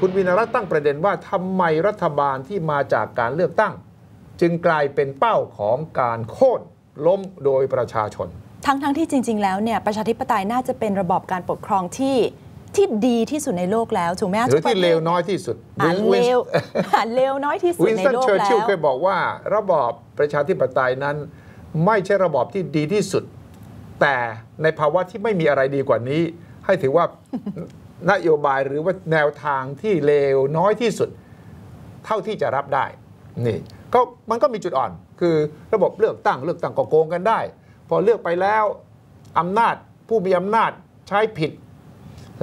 คุณวินรัตน์ตั้งประเด็นว่าทำไมรัฐบาลที่มาจากการเลือกตั้ง จึงกลายเป็นเป้าของการโค่นล้มโดยประชาชน ทั้งทั้งที่จริง ๆ แล้วเนี่ยประชาธิปไตยน่าจะเป็นระบอบการปกครองที่ที่ดีที่สุดในโลกแล้วถูกไหมคะหรือที่ทุกปะศเลวน้อยที่สุดอ่านเลวอ่านเลวน้อยที่สุดวินในสตันโลกเชอร์แล้ชิลวเคยบอกว่า ระบอบประชาธิปไตยนั้น ไม่ใช่ระบอบที่ดีที่สุด แต่ในภาวะที่ไม่มีอะไรดีกว่านี้ ให้ถือว่า นโยบายหรือว่าแนวทางที่เลวน้อยที่สุด เท่าที่จะรับได้นี่ก็มันก็มีจุดอ่อน คือระบบเลือกตั้งเลือกตั้งก็โกงกันได้ พอเลือกไปแล้วอำนาจผู้มีอำนาจใช้ผิด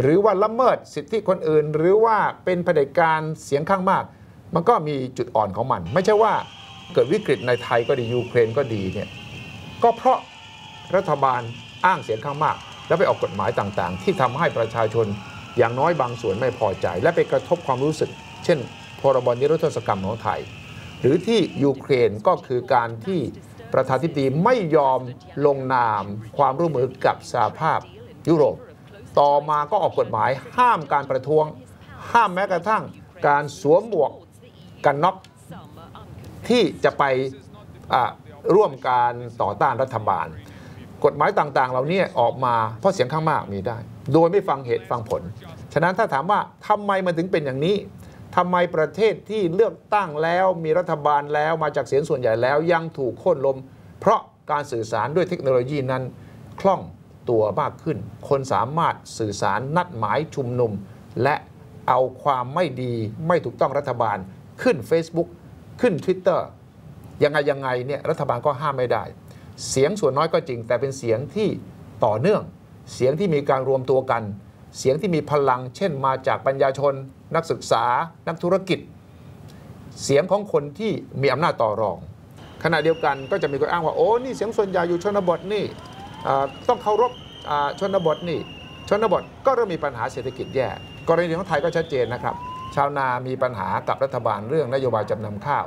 หรือว่าละเมิดสิทธิคนอื่น หรือว่าเป็นเผด็จการเสียงข้างมาก มันก็มีจุดอ่อนของมัน ไม่ใช่ว่าเกิดวิกฤตในไทยก็ดียูเครนก็ดีเนี่ยก็เพราะรัฐบาลอ้างเสียงข้างมาก แล้วไปออกกฎหมายต่างๆ ที่ทำให้ประชาชน อย่างน้อยบางส่วนไม่พอใจ และไปกระทบความรู้สึก เช่น พรบนิรโทษกรรมของไทย หรือที่ยูเครนก็คือการที่ประธานาธิบดีไม่ยอมลงนามความร่วมมือกับสหภาพยุโรป ต่อมาก็ออกกฎหมายห้ามการประท้วง ห้ามแม้กระทั่งการสวมหมวกกันน็อกที่จะไปะร่วมการต่อต้านรัฐบาล กฎหมายต่างๆ เหล่านี้ออกมาเพราะเสียงข้างมากมีได้ โดยไม่ฟังเหตุฟังผล ฉะนั้นถ้าถามว่าทำไมมันถึงเป็นอย่างนี้ทำไมประเทศที่เลือกตั้งแล้วมีรัฐบาลแล้วมาจากเสียงส่วนใหญ่แล้วยังถูกโค่นลม เพราะการสื่อสารด้วยเทคโนโลยีนั้นคล่องตัวมากขึ้น คนสามารถสื่อสารนัดหมายชุมนุม และเอาความไม่ดีไม่ถูกต้องรัฐบาล ขึ้น Facebook ขึ้น Twitter ยังไงยังไงเนี่ยรัฐบาลก็ห้ามไม่ได้ เสียงส่วนน้อยก็จริง แต่เป็นเสียงที่ต่อเนื่อง เสียงที่มีการรวมตัวกัน เสียงที่มีพลัง เช่นมาจากปัญญาชน นักศึกษา นักธุรกิจ เสียงของคนที่มีอำนาจต่อรอง ขณะเดียวกันก็จะมีคนอ้างว่าโอ้นี่เสียงส่วนใหญ่อยู่ชนบทนี่ต้องเคารพชนบทนี่ชนบทก็เริ่มมีปัญหาเศรษฐกิจแย่กรณีของไทยก็ชัดเจนนะครับ ชาวนามีปัญหากับรัฐบาลเรื่องนโยบายจำนำข้าว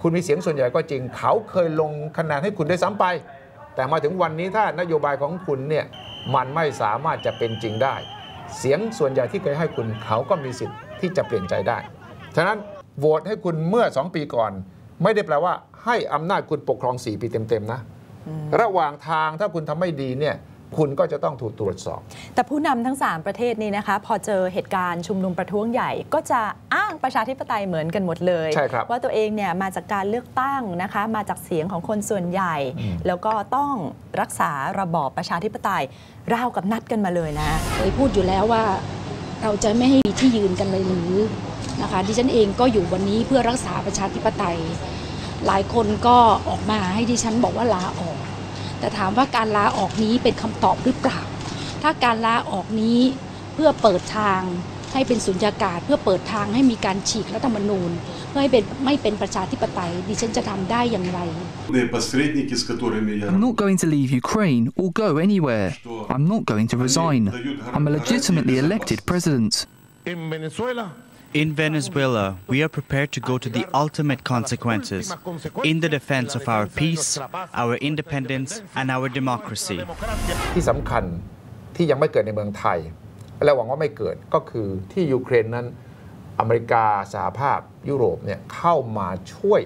คุณมีเสียงส่วนใหญ่ก็จริง เขาเคยลงคะแนนให้คุณได้ซ้ำไป แต่มาถึงวันนี้ถ้านโยบายของคุณเนี่ย มันไม่สามารถจะเป็นจริงได้ เสียงส่วนใหญ่ที่เคยให้คุณเขาก็มีสิทธิ์ที่จะเปลี่ยนใจได้ ฉะนั้นโหวตให้คุณเมื่อ 2 ปีก่อน ไม่ได้แปลว่าให้อำนาจคุณปกครอง 4 ปีเต็มๆนะ ระหว่างทางถ้าคุณทำไม่ดีเนี่ย คุณก็จะต้องถูกตรวจสอบ แต่ผู้นำทั้ง 3 ประเทศนี้นะคะ พอเจอเหตุการณ์ชุมนุมประท้วงใหญ่ก็จะอ้างประชาธิปไตยเหมือนกันหมดเลยใช่ครับว่าตัวเองเนี่ยมาจากการเลือกตั้งนะคะ มาจากเสียงของคนส่วนใหญ่ แล้วก็ต้องรักษาระบอบประชาธิปไตยราวกับนัดกันมาเลยนะเคยพูดอยู่แล้วว่าเราจะไม่ให้มีที่ยืนกันเลยหรือนะคะดิฉันเองก็อยู่วันนี้เพื่อรักษาประชาธิปไตย หลายคนก็ออกมาให้ดิฉันบอกว่าลาออก แต่ถามว่าการลาออกนี้เป็นคำตอบหรือเปล่า ถ้าการลาออกนี้เพื่อเปิดทางให้เป็นสุญญากาศ เพื่อเปิดทางให้มีการฉีกรัฐธรรมนูญ เพื่อให้เป็นไม่เป็นประชาธิปไตยดิฉันจะทำได้อย่างไร I'm not going to leave Ukraine or go anywhere. I'm not going to resign. I'm a legitimately elected president. In Venezuela, In Venezuela, we are prepared to go to the ultimate consequences in the defense of our peace, our independence, and our democracy. ที่สำคัญที่ยังไม่เกิดในเมืองไทย และหวังว่าไม่เกิดก็คือที่ยูเครนนั้น อเมริกาสหภาพยุโรปเนี่ยเข้ามาช่วย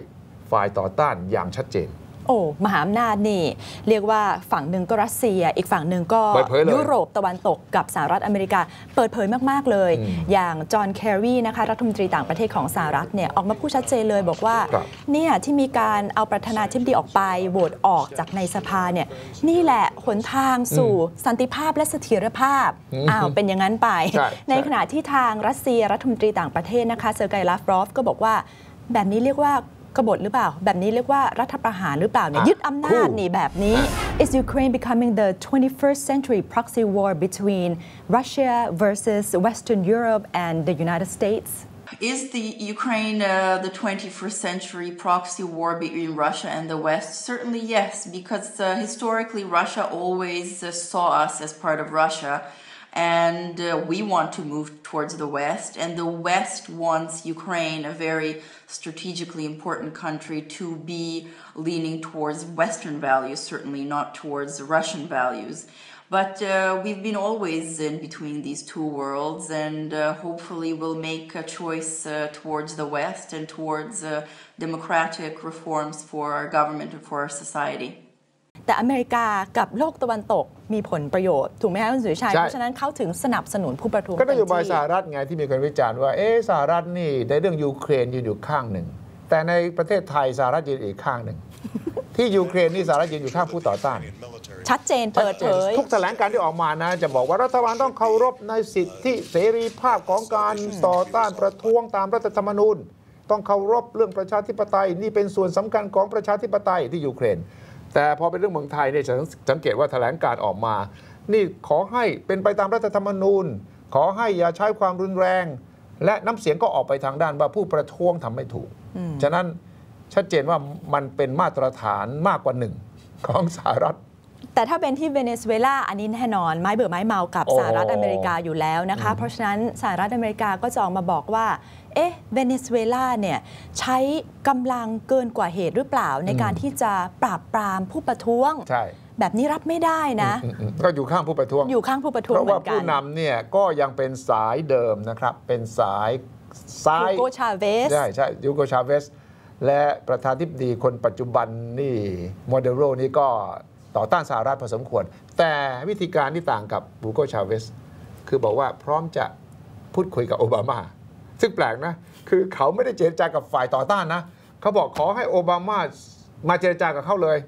ฝ่ายต่อต้านอย่างชัดเจน โอ้มหาอำนาจนี่ เรียกว่าฝั่งหนึ่งก็รัสเซีย อีกฝั่งหนึ่งก็เปิดเผยเลยยุโรปตะวันตกกับสหรัฐอเมริกา เปิดเผยมาก ๆ เลยอืมอย่างจอห์นแครีนะคะรัฐมนตรีต่างประเทศของสหรัฐเนี่ยออกมาพูดชัดเจนเลยบอกว่าครับเนี่ยที่มีการเอาประธานาธิบดีออกไปโหวตออกจากในสภาเนี่ยนี่แหละหนทางสู่สันติภาพและเสถียรภาพอืมอ้าวเป็นอย่างนั้นไปใช่ในใช่ขณะที่ทางรัสเซียรัฐมนตรีต่างประเทศนะคะเซอร์ไกย์ลาฟรอฟก็บอกว่าแบบนี้เรียกว่า กบฏหรือเปล่า แบบนี้เรียกว่ารัฐประหารหรือเปล่าเนี่ย อ่ะ ยึดอำนาจ คู่ นี่แบบนี้ Is Ukraine becoming the 21st century proxy war between Russia versus Western Europe and the United States Is the Ukraine uh, the 21st century proxy war between Russia and the West? Certainly, yes, because uh, historically Russia always uh, saw us as part of Russia, and uh, we want to move towards the West, and the West wants Ukraine, a very strategically important country, to be leaning towards Western values, certainly not towards Russian values. But uh, we've been always in between these two worlds, and uh, hopefully we'll make a choice uh, towards the West and towards uh, democratic reforms for our government and for our society. แต่อเมริกากับโลกตะวันตกมีผลประโยชน์ ถูกไหมคะคุณสุริชัยใช่เพราะฉะนั้นเขาถึงสนับสนุนผู้ประท้วงก็นโยบายเต็มที่สหรัฐไงที่มีคนวิจารณ์ว่าเอ๊ะสหรัฐนี่ในเรื่องยูเครนยืนอยู่ข้างหนึ่ง แต่ในประเทศไทยสหรัฐยืนอีกข้างหนึ่ง ที่ยูเครนนี่สหรัฐยืนอยู่ข้างผู้ต่อต้าน ชัดเจนเปิดเผยทุกแถลงการณ์ที่ออกมานะ จะบอกว่ารัฐบาลต้องเคารพในสิทธิเสรีภาพของการต่อต้านประท้วงตามรัฐธรรมนูญต้องเคารพเรื่องประชาธิปไตย นี่เป็นส่วนสำคัญของประชาธิปไตยที่ยูเครน แต่พอเป็นเรื่องเมืองไทยเนี่ยฉันสังเกตว่าแถลงการณ์ออกมา นี่ขอให้เป็นไปตามรัฐธรรมนูญ ขอให้อย่าใช้ความรุนแรง และน้ำเสียงก็ออกไปทางด้านว่าผู้ประท้วงทำไม่ถูก ฉะนั้นชัดเจนว่ามันเป็นมาตรฐานมากกว่าหนึ่งของสหรัฐ แต่ถ้าเป็นที่เวเนซุเอลาอันนี้แน่นอน ไม้เบื่อไม้เมากับโอ้สหรัฐอเมริกาอยู่แล้วนะคะ เพราะฉะนั้นสหรัฐอเมริกาก็จะออกมาบอกว่าเอ๊ะเวเนซุเอลาเนี่ยใช้กำลังเกินกว่าเหตุหรือเปล่าในการที่จะปราบปรามผู้ประท้วง ใช่ แบบนี้รับไม่ได้นะอืมๆก็อยู่ข้างผู้ประท้วง อยู่ข้างผู้ประท้วงเพราะเหมืว่าอนกัผู้นนำเนี่ยก็ยังเป็นสายเดิมนะครับ เป็นสายซ้าฮูยโกชาเวสใช่ใช่ยูโกชาเวสและประธานทิบดีคนปัจจุบันนี่โมเดโรนี่ก็ ต่อต้านสหรัฐพอสมควร แต่วิธีการที่ต่างกับบูโกชาเวสคือบอกว่าพร้อมจะพูดคุยกับโอบามา ซึ่งแปลกนะ คือเขาไม่ได้เจรจากับฝ่ายต่อต้านนะ เขาบอกขอให้โอบามามาเจรจากับเขาเลย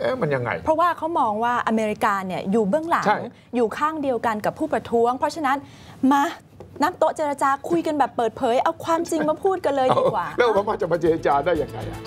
เอ๊ะมันยังไง เพราะว่าเขามองว่าอเมริกาเนี่ยอยู่เบื้องหลัง ใช่ อยู่ข้างเดียวกันกับผู้ประท้วง เพราะฉะนั้นมานั่งโต๊ะเจรจาคุยกันแบบเปิดเผย เอาความจริงมาพูดกันเลยดีกว่า แล้วโอบามาจะมาเจรจาได้ยังไงอะ